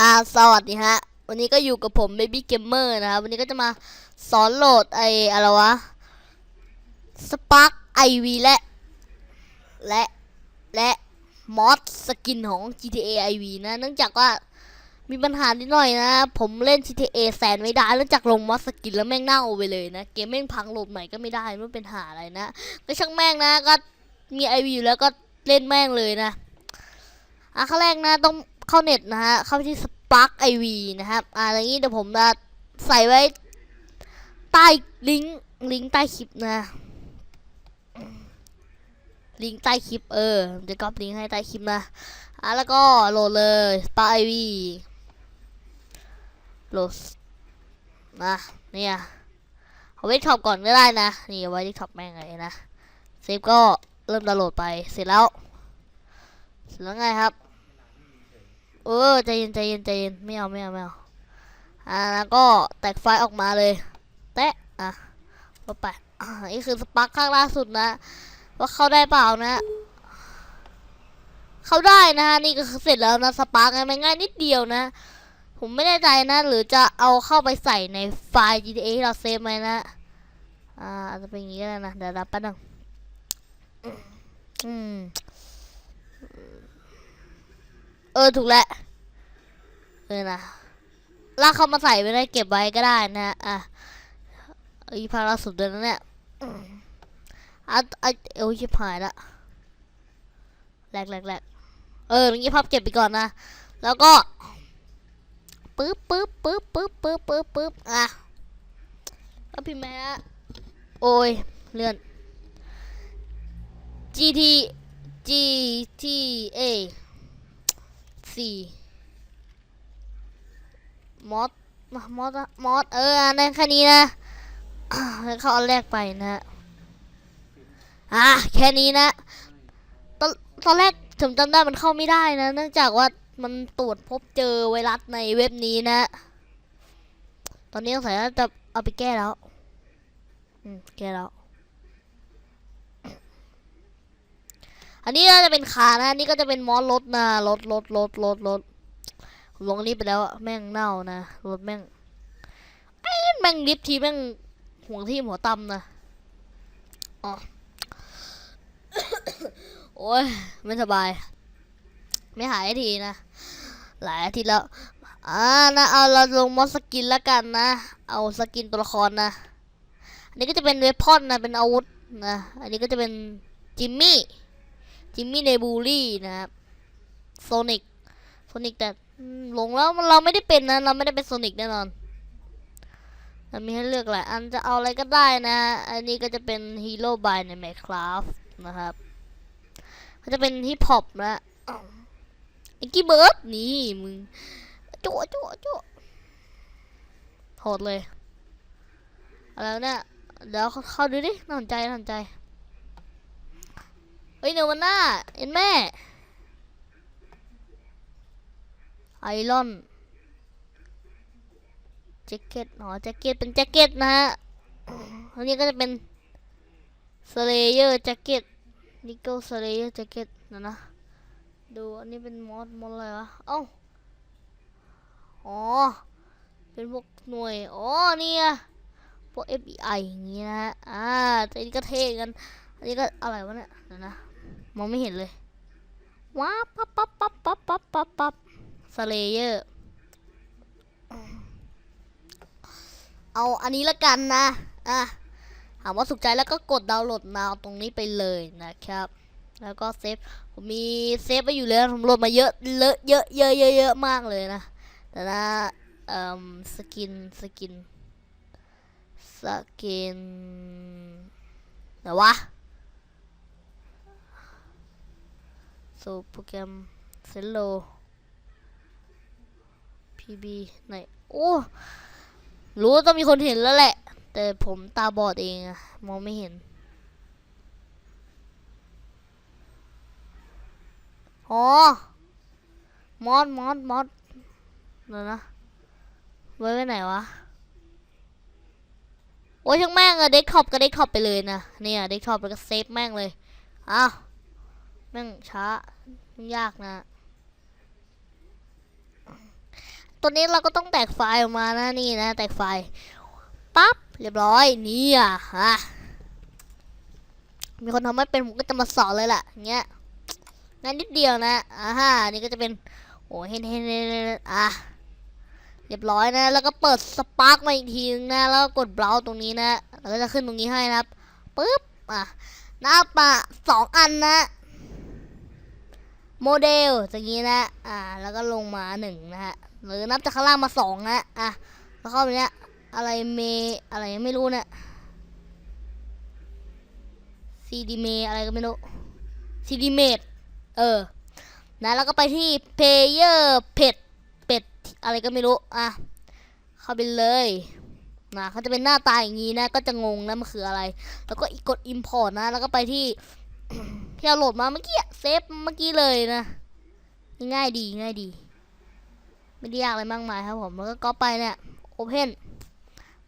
อ่าสวัสดีฮะ วันนี้ก็อยู่กับผม Baby Gamer นะครับ วันนี้ก็จะมาสอนโหลดไออะไรวะ Spark IV และ และ และมอดสกินของ GTA IV นะ เนื่องจากว่ามีปัญหานิดหน่อยนะ ผมเล่น GTA แสนไม่ได้เนื่องจากลงมอดสกินแล้วแม่งเน่าไปเลยนะ เกมแม่งพังโหลดใหม่ก็ไม่ได้ไม่เป็นหาอะไรนะ ก็ช่างแม่งนะ ก็มี IV อยู่แล้วก็เล่นแม่งเลยนะอะขั้นแรกนะต้อง เข้าเน็ตนะฮะ เข้าที่ Spark IV นะครับอ่าอย่างนี้เดี๋ยวผมจะใส่ไว้ใต้ลิงก์ลิงก์ใต้คลิปนะ ลิงก์ใต้คลิปเออเดี๋ยวก๊อปลิงก์ให้ใต้คลิปนะอะแล้วก็โหลดเลย Spark IV โหลดนะเนี่ยเอาไว้ท็อปก่อนก็ได้นะ นี่เอาไว้ที่ท็อปแม่งเลยนะเซฟก็เริ่มดาวน์โหลดไปเสร็จแล้วเสร็จแล้วไงครับ เออใจเย็นใจเย็นใจเย็นไม่เอาไม่เอาไม่เอาอ่าแล้วก็แตกไฟล์ออกมาเลยแตะอะลบไปอ่านี่คือสปาร์คข้างล่าสุดนะ ว่าเข้าได้เปล่านะ เข้าได้นะฮะนี่ก็เสร็จแล้วนะสปาร์คมันง่ายนิดเดียวนะ ผมไม่แน่ใจนะ หรือจะเอาเข้าไปใส่ในไฟล์ GTA ที่เราเซฟไหมนะอ่าอาจจะเป็นอย่างนี้ก็ได้นะเดี๋ยวรับแป๊บนึงอืม เออถูกแล้วเออนะลากเข้ามาใส่ไปได้เก็บไว้ก็ได้นะอะอีพาราสุดเดือนนั้นเนี่ยอืมอะอะเอวชิบหายละแหลกแหลกแหลกเอออย่างงี้พับเก็บไปก่อนนะ แล้วก็ปึ๊บปึ๊บปึ๊บปึ๊บปึ๊บปึ๊บปึ๊บอะก็พิมพ์มาฮะโอ้ยเลื่อน GT GTA สี่มอสมอสอะมอสเอออันนั้นแค่นี้นะแล้วเขาเอาแรกไปนะฮะอะแค่นี้นะตอนตอนแรกผมจำได้มันเข้าไม่ได้นะ เนื่องจากว่ามันตรวจพบเจอไวรัสในเว็บนี้นะ ตอนนี้สงสัยว่าจะเอาไปแก้แล้ว อืม แก้แล้ว อันนี้ก็จะเป็นขานะ อันนี้ก็จะเป็นมอสรถนะรถรถรถรถรถลงนี้ไปแล้วอะแม่งเน่านะรถแม่งไอ้แม่งลิฟทีแม่งห่วงที่หัวตำนะอ๋อโอ้ยไม่สบาย ไม่หายทีนะ หลายอาทิตย์แล้วอ่านะเอาเราลงมอสสกินแล้วกันนะ เอาสกินตัวละครนะอันนี้ก็จะเป็นเวพอนนะเป็นอาวุธนะ อันนี้ก็จะเป็นจิมมี่ จิมมี่เนบูลี่นะครับโซนิกโซนิกแต่หลงแล้วเราไม่ได้เป็นนะ เราไม่ได้เป็นโซนิกแน่นอนมันมีให้เลือกหลายอันจะเอาอะไรก็ได้นะ อันนี้ก็จะเป็นฮีโร่บายใน Minecraft นะครับ ก็จะเป็นฮิปฮอปนะไอ้กี้เบิร์ดนี่มึงโจั่วจั่วจั่วโหดเลย อะไรวเนี่ย เดี๋ยวเข้าดูดิ น่าสนใจ น่าสนใจ ฮ้ยเนวันหน้าเอ็นแม่ ไอรอนแจ็คเก็ตอ๋อแจ็คเก็ตเป็นแจ็คเก็ตนะฮะอันนี้ก็จะเป็นสเลเยอร์แจ็คเก็ตนิโก้สเลเยอร์แจ็คเก็ตนะนะ ดูอันนี้เป็นมอดมอดอะไรวะ เอ้า อ๋อ เป็นพวกหน่วย อ๋อเนี่ยพวก FBI อย่างงี้นะฮะ อ่าแต่อันนี้ก็เท่กัน อันนี้ก็อะไรวะเนี่ยเดี๋ยนะ มองไม่เห็นเลยว้าปั๊บปั๊บปั๊บปั๊บปั๊บปั๊บปั๊บสเลเยอร์ เอาอันนี้ละกันนะ อะถามว่าสุขใจแล้วก็กดดาวน์โหลดนาวตรงนี้ไปเลยนะครับ แล้วก็เซฟ ผมมีเซฟไว้อยู่แล้วผมโหลดมาเยอะเลอะเยอะเยอะเยอะเยอะมากเลยนะ แต่นะเอ่อสกิน สกิน สกินไหนวะ สู่โปรแกรมเซลโล PB ไหน โอ้ รู้ต้องมีคนเห็นแล้วแหละ แต่ผมตาบอดเองอะมองไม่เห็น อ๋อ มอดมอดมอดเดี๋ยวนะ ไว้ไว้ไหนวะ โอ้ยช่างแม่งอะเดสก์ท็อปก็เดสก์ท็อปไปเลยนะ เนี่ยเดสก์ท็อปแล้วก็เซฟแม่งเลย อ้าว แม่งช้ายากนะตัวนี้เราก็ต้องแตกไฟล์ออกมานะนี่นะ แตกไฟล์ปั๊บเรียบร้อยนี่อะฮะมีคนทำไม่เป็นผมก็จะมาสอนเลยล่ะเงี้ยงานนิดเดียวนะอ่าฮะนี่ก็จะเป็นโอ้เห็นเห็นเห็นเห็นอะเรียบร้อยนะ แล้วก็เปิดสปาร์กมาอีกทีนึงนะ แล้วก็กดเบราว์ตรงนี้นะแล้วก็จะขึ้นตรงนี้ให้นะครับปึ๊บอะหน้าปะสองอันนะ โมเดลอย่างนี้นะ อ่า แล้วก็ลงมาหนึ่งนะฮะ หรือนับจากข้างล่างมาสองนะ อะ แล้วเข้าไปเนี้ย อะไรเม อะไรไม่รู้เนี่ยซีดีเมอะไรก็ไม่รู้ซีดีเมดเออ นะ แล้วก็ไปที่เพเยอร์เป็ดเป็ดอะไรก็ไม่รู้ อะ เข้าไปเลยนะเขาจะเป็นหน้าตาอย่างนี้นะ ก็จะงงนะมันคืออะไร แล้วก็กกด import นะ แล้วก็ไปที่ ที่เราโหลดมาเมื่อกี้เซฟเมื่อกี้เลยนะง่ายดีง่ายดี ไม่ได้ยากอะไรมากมายครับผมแล้วก็ก๊อปไปเนี่ยโอเพน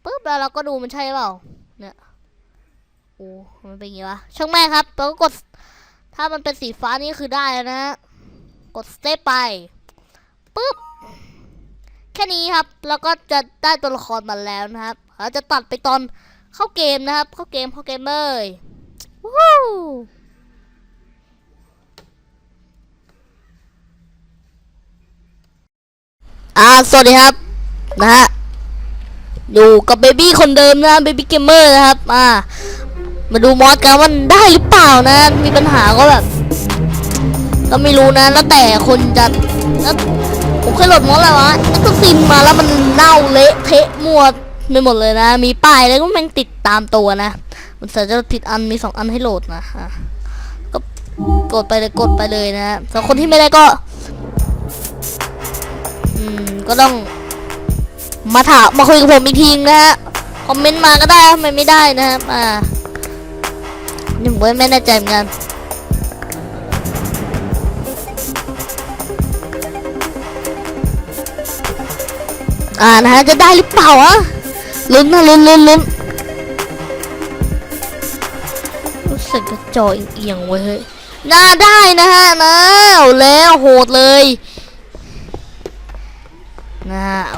ปุ๊บแล้วเราก็ดูมันใช่เปล่าเนี่ยโอ้มันเป็นย่างงี้วะช่างแม่ครับเราก็กด ถ้ามันเป็นสีฟ้านี่คือได้แล้วนะ กดสเตปไปปุ๊บแค่นี้ครับแล้วก็จะได้ตัวละครมาแล้วนะครับเราจะตัดไปตอนเข้าเกมนะครับ เข้าเกมเข้าเกมเลยวู้ อ่าสวัสดีครับ นะฮะ อยู่กับเบบี้คนเดิมนะเบบี้เกมเมอร์นะครับ อ่า มาดูมอสกันว่าได้หรือเปล่านะ มีปัญหาก็แบบ ก็ไม่รู้นะ แล้วแต่คนจะแล้วผมเคยโหลดมอสอะไรวะแล้วก็ซิมมาแล้วมันเน่าเละเทะมัวไปหมดเลยนะ มีป้ายแล้วก็แม่งติดตามตัวนะ มันเสจะผิดอันมีสองอันให้โหลดนะอะก็กดไปเลยกดไปเลยนะสำหรับคนที่ไม่ได้ก็ อืม ก็ต้อง มาถามมาคุยกับผมอีกทีนะฮะ คอมเมนต์มาก็ได้ทำไมไม่ได้นะครับอ่าหนี่ผมก็ไม่แน่ใจเหมือนกันอ่านะฮะจะได้หรือเปล่าอะลุ้นนะลุ้นลุ้นลุ้นรู้สึกกระจอเอียงๆเว้ยเฮ้ยน่าได้นะฮะนะเอาแล้วโหดเลย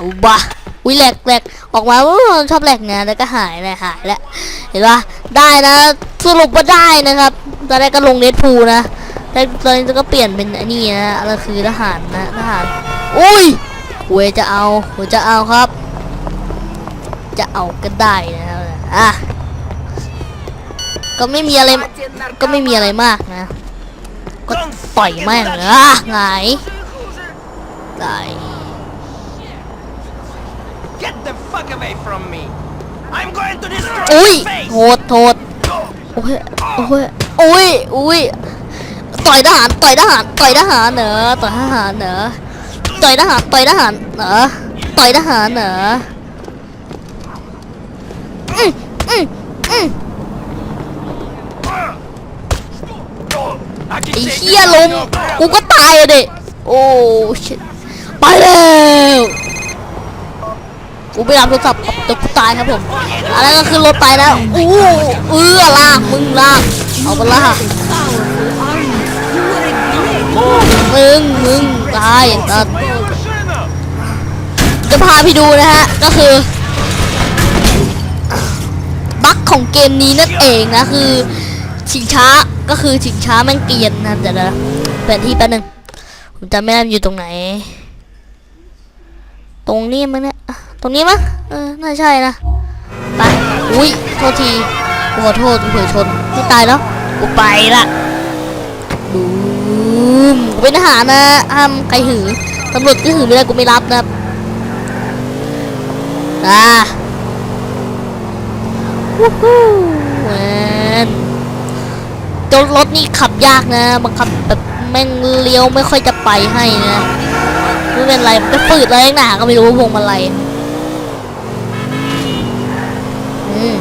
เอาบะวิแหลกแหลกออกมาชอบแหลกไงแล้วก็หายเลยหายแล้วเห็นปะได้นะสรุปว่าได้นะครับตอนแรกก็ลงเนตพูนะแต่ตอนนี้ก็เปลี่ยนเป็นอันนี้นะอะไรคือทหารนะทหารอุ้ยหวยจะเอาหวยจะเอาครับ จะเอาก็ได้นะครับอะก็ไม่มีอะไรก็ไม่มีอะไรมากนะ ก็ต่อยแม่งอะไงได้ Get the fuck away from me! I'm going to destroy อุ้ย your face! โทษโทษ โอ้ย โอ้ย โอ้ยอุ้ย ต่อยทหาร ต่อยทหาร ต่อยทหารเหนอต่อยทหารเหนอต่อยทหาร ต่อยทหารเหนอต่อยทหารเหนออืมอืมอืม I can ไอ้ take เหี้ย this ล้ม no กูก็ตายอะเด็โอ้ชิไปแล้ว กูไม่รับโทรศัพท์ครับเดี๋ยวกูตายครับผม อะไรก็คือรถไปนะอู้เอื้อลากมึงลากเอาไปลากมึงมึงตายนะจะพาไปดูนะฮะ ก็คือบั๊กของเกมนี้นั่นเองนะคือชิงช้าก็คือชิงช้าแม่งเกรียนนะเดี๋ยวนะแผนที่แป๊บนึงผมจำไม่ได้มันอยู่ตรงไหน ตรงนี้มั้งเนี่ยอะ ตรงนี้มั้งเออ น่าใช่นะ ไป อุ้ย โทษทีกูขอโทษกูเผยชน ไม่ตายแล้ว กูไปละบูมกูเป็นทหารนะห้ามใครหือตำรวจก็หือไม่ได้กูไม่รับนะครับอ่าวู้ฮู้แมนจนรถนี่ขับยากนะบังคับแบบแม่งเลี้ยวไม่ค่อยจะไปให้นะไม่เป็นไรมันจะฝืดอะไรหนาก็ไม่รู้พวงมาลัยอืม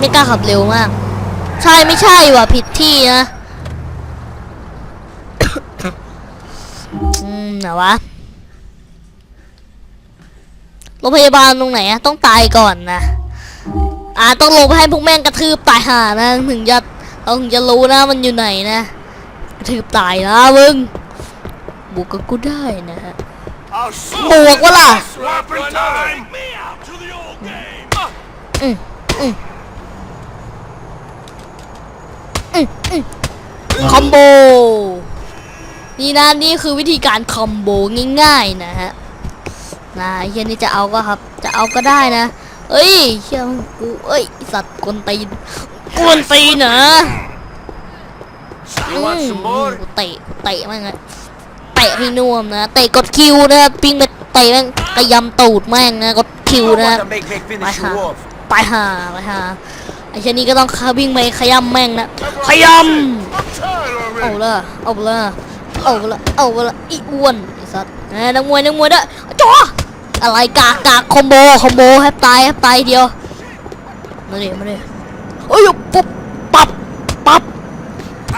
ไม่กล้าขับเร็วมาก ใช่ไม่ใช่ว่ะผิดที่นะอืมไหนวะโรงพยาบาลตรงไหนอะต้องตายก่อนนะอ่าต้องลงไปให้พวกแม่งกระทืบตายห่านะถึงจะเราถึงจะรู้นะมันอยู่ไหนนะกระทืบตายนะมึงบุกกับกูได้นะฮะ I'll บวกวะล่ะ Swapping time. อืมอืมอืมอืม คอมโบ นี่นะนี่คือวิธีการคอมโบง่ายๆนะฮะนะเฮียนี่จะเอาก็ครับ จะเอาก็ได้นะ เอ้ยเชี่ยกูเอ้ยสัตว์กวนตีนกวนตีนนะกูเตะเตะแม่งเลยเตะให้นุ่มนะเตะกดคิวนะครับปิ้งไปเตะแม่งกระยำตูดแม่งนะกดคิวนะ want to make me finish you off. ไปหาไปหา ไอ้เชนนี้ก็ต้องข้าวิ่งไปขยำแม่งนะขยำเอาละเอาละเอาละเอาละอีอ้วนไอ้สัตว์เอ้ยนักมวยนักมวยด้อจ้ออะไรกากากคอมโบคอมโบแฮปตายแฮปตายเดียวมาดิมาดิโอ้ยปุ๊บปับปับ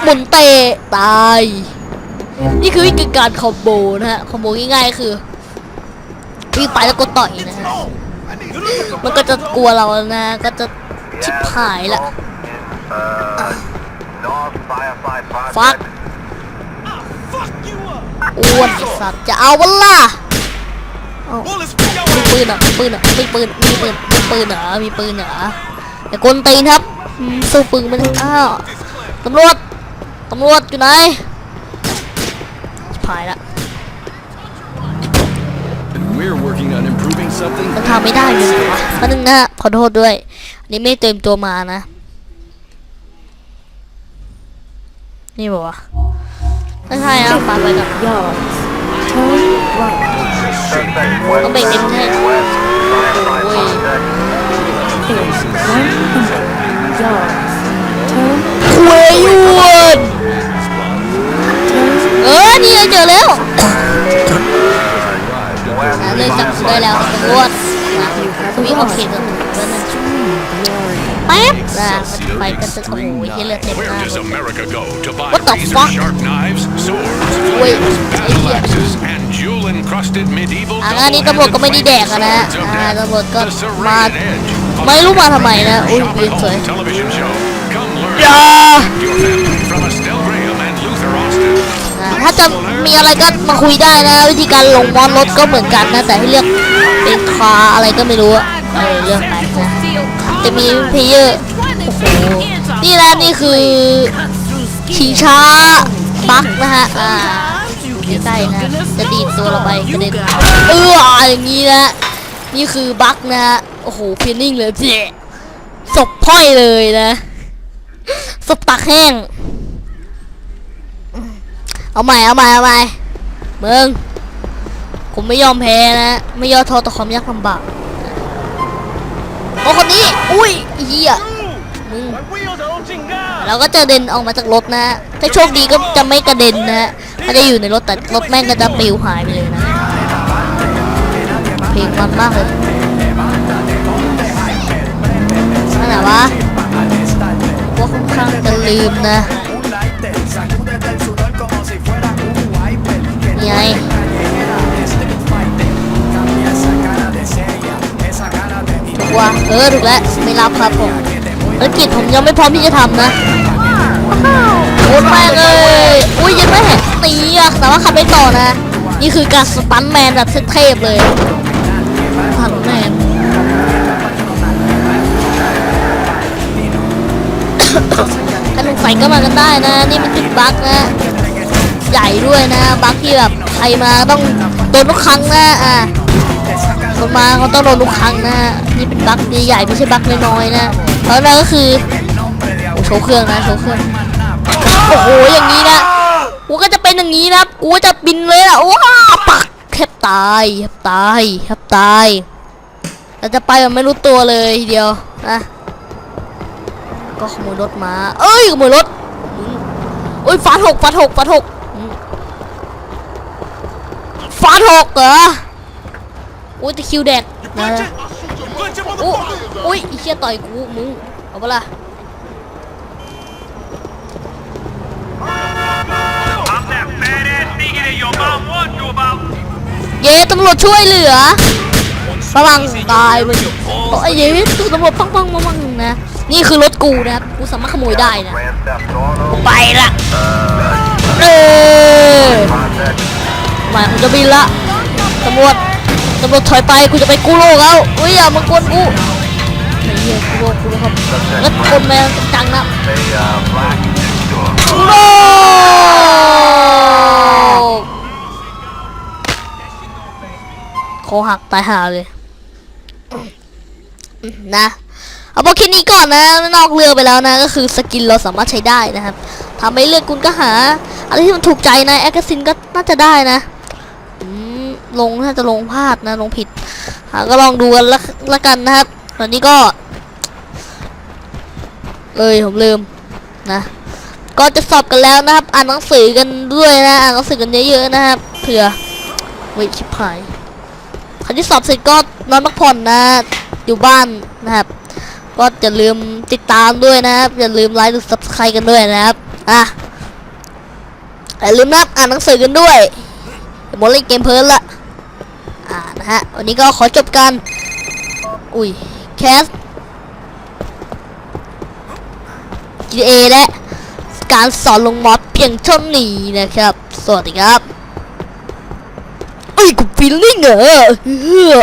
หมุนเตะตาย นี่คือวิธีการคอมโบนะฮะคอมโบง่ายๆคือวิ่งไปแล้วกดต่อยนะฮะมันก็จะกลัวเราแล้วนะก็จะ ชิบหายละฟักอ้วนไอ้สัตว์จะเอาวะล่ะเอามีปืนเหรอะมีปืนเหรอะมีปืนมีปืนมีปืนเหรอมีปืนเหรอแต่กลตีนครับอืมสู้ปืนมันอ้าวตำรวจตำรวจอยู่ไหนชิบหายละ And we're working on improving something มันทำไม่ได้เลยเหรอวะแป๊บนึงนะฮะขอโทษด้วยอั นนี้ไม่เตรียมตัวมานะ นี่บอกว่าไม่ใช่อะปาไปก่อนต้องเบรกเต็มให้โอ้ยคุยยวนเออนี่เจอแล้วเลยจับได้แล้วตำรวจมีขอบเขตตำรวจแล้วนั่นแป๊บนะไปกันจะโอ้โหเฮียเลือดเต็ม Where หน้า does เลย America go to buy What the razor fuck? sharp knives, swords, Wait, flails, battle idiot. axes, and jewel-encrusted medieval อะงานนี้ตำรวจก็ไม่ได้แดกอะนะ swords of อ่า death? ตำรวจก็ The มา serrated edge of ไม่รู้มาทำไมนะ American อุ้ย shop ยืน at สวย home television show. Come learn อย่า your family from Estelle Graham and Luther Austin. อ่าถ้าจะมีอะไรก็มาคุยได้นะ วิธีการลงมอนรถก็เหมือนกันนะ แต่ให้เลือกเป็นคาอะไรก็ไม่รู้อะเออเลือกไปนะ จะมีเพลเยอร์โอ้โหนี่นะนี่คือชิงช้าบักนะฮะอ่าใกล้ๆนะจะดีดตัวเราไปกระเด็นเอออย่างนี้นะนี่คือบักนะฮะโอ้โหเพนนิ่งเลยเจ๊ศพพ่อยเลยนะศพตักแห้งเอาใหม่เอาใหม่เอาใหม่มึงผมไม่ยอมแพ้นะ ไม่ย่อท้อต่อความยากลำบาก โอ้คนนี้ อุ้ยเฮียมึงเราก็จะเด็นออกมาจากรถนะถ้าโชคดีก็จะไม่กระเด็นนะก็จะอยู่ในรถแต่รถแม่งก็จะปลิวหายไปเลยนะ เพลงมันมากเลยนั่นแหละวะว่าค่อนข้างจะลืมนะนี่ไง กว่า เออถูกแล้วไม่รับครับผมภารกิจผมยังไม่พร้อมที่จะทำนะโคตรแม่เลย อุ้ยยังไม่เห็นตีอะแต่ว่าขับไปต่อนะ นี่คือการสตันแมนแบบเทพเลยสตันแมนถ้าสงสัยก็มากันได้นะ นี่มันจุดบั๊กนะ ใหญ่ด้วยนะบั๊กที่แบบใครมาต้องโดนทุกครั้งนะอะคนมาเขาต้องโดนทุกครั้งนะ นี่เป็นบั๊กใหญ่ๆไม่ใช่บั๊กน้อยๆนะเพราะนั่นก็คือโอ้โชว์เครื่องนะโชว์เครื่องโอ้โหอย่างนี้นะกูก็จะเป็นอย่างนี้นะกูจะบินเลยล่ะว้าปักแทบตายแทบตายแทบตายเราจะไปแบบไม่รู้ตัวเลยทีเดียวนะก็ขโมยรถมา เอ้ยขโมยรถโอ้ยฟาดหกฟาดหกฟาดหกฟาดหกเหรอโอ้ยตะคิวแดกนะ โอ้โอ้ยไอีเชี่ยต่อยกูมึงเอาปล่ะเย้ตำรวจช่วยเหลือระวังตายไปโอ้ยเย้ตู้ตำรวจปังปังปังปังนะ นี่คือรถกูนะครับกูสามารถขโมยได้นะไปละเออมาผมจะบินละตำรวจ ตำรวจถอยไปกูจะไปกู้โลกแล้วอุ้ยอย่ามากวนกูไอ้เหี้ยกู้โลกกูโลกครับแล้วกดแมวจังนะกู้โลกคอหักตายห่าเลยนะเอาบอกแค่นี้ก่อนนะนอกเรือไปแล้วนะ ก็คือสกินเราสามารถใช้ได้นะครับทำไปเลือกคุณก็หาอะไรที่มันถูกใจนะแอคซินก็น่าจะได้นะ ลงน่าจะลงพลาดนะลงผิดอะก็ลองดูกันละละกันนะครับตอนนี้ก็ เอ้ยผมลืมนะก็จะสอบกันแล้วนะครับ อ่านหนังสือกันด้วยนะอ่านหนังสือกันเยอะๆนะครับเผื่อเว้ยชิบหายใครที่สอบเสร็จก็นอนพักผ่อนนะ อยู่บ้านนะครับ ก็อย่าลืมติดตามด้วยนะครับอย่าลืมไลค์หรือ subscribe กันด้วยนะครับอะอย่าลืมนะอ่านหนังสือกันด้วยหมดเล่นเกมเพลินละ อ่านะฮะ วันนี้ก็ขอจบกัน อุ้ย แคส GTA และการสอนลงมอดเพียงเท่านี้นะครับ สวัสดีครับ อุ้ยกูฟีลลิ่งเหรอเฮ้อ